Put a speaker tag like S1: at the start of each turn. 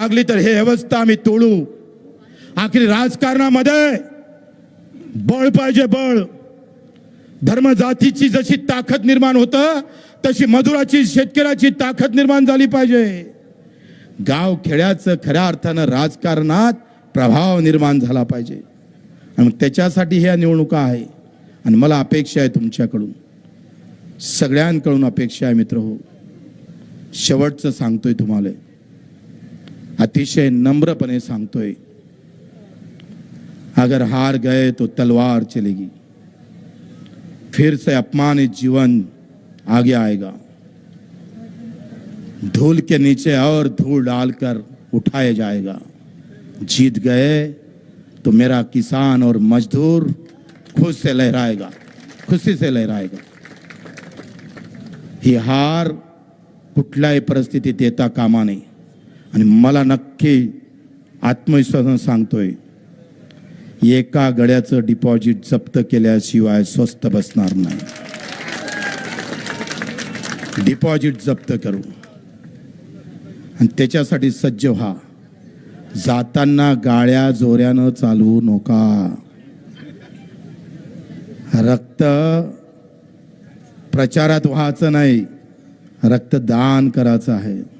S1: लागली तर हे व्यवस्था आम्ही तोडू आखरी राजकारणामध्ये बळ पाहिजे बळ धर्म जातीची जशी ताकद निर्माण होतं तशी मजुराची शेतकऱ्याची ताकद निर्माण झाली पाहिजे गाव खेड्याचं खऱ्या अर्थानं राजकारणात प्रभाव निर्माण झाला पाहिजे आणि त्याच्यासाठी ह्या निवडणुका आहे आणि मला अपेक्षा आहे तुमच्याकडून सगळ्यांकडून अपेक्षा आहे मित्र हो शेवटचं सांगतोय तुम्हाला अतिशय नम्रपणे सांगतोय, अगर हार गए तो तलवार चलेगी, फिर से अपमानित जीवन आगे आएगा। धूल के नीचे और धूल डालकर उठाया जाएगा। जीत गए तो मेरा किसान और मजदूर खुश से लहराएगा, खुशी से लहराएगा। ही हार कुठल्याही परिस्थितीत येता कामा नये आणि मला नक्की आत्मविश्वासानं सांगतोय एका गड्याचं डिपॉझिट जप्त केल्याशिवाय स्वस्त बसणार नाही. डिपॉझिट जप्त करू. आणि त्याच्यासाठी सज्ज व्हा. जाताना गाळ्या जोऱ्यानं चालवू नका. रक्त प्रचारात व्हायचं नाही रक्तदान करायचं आहे.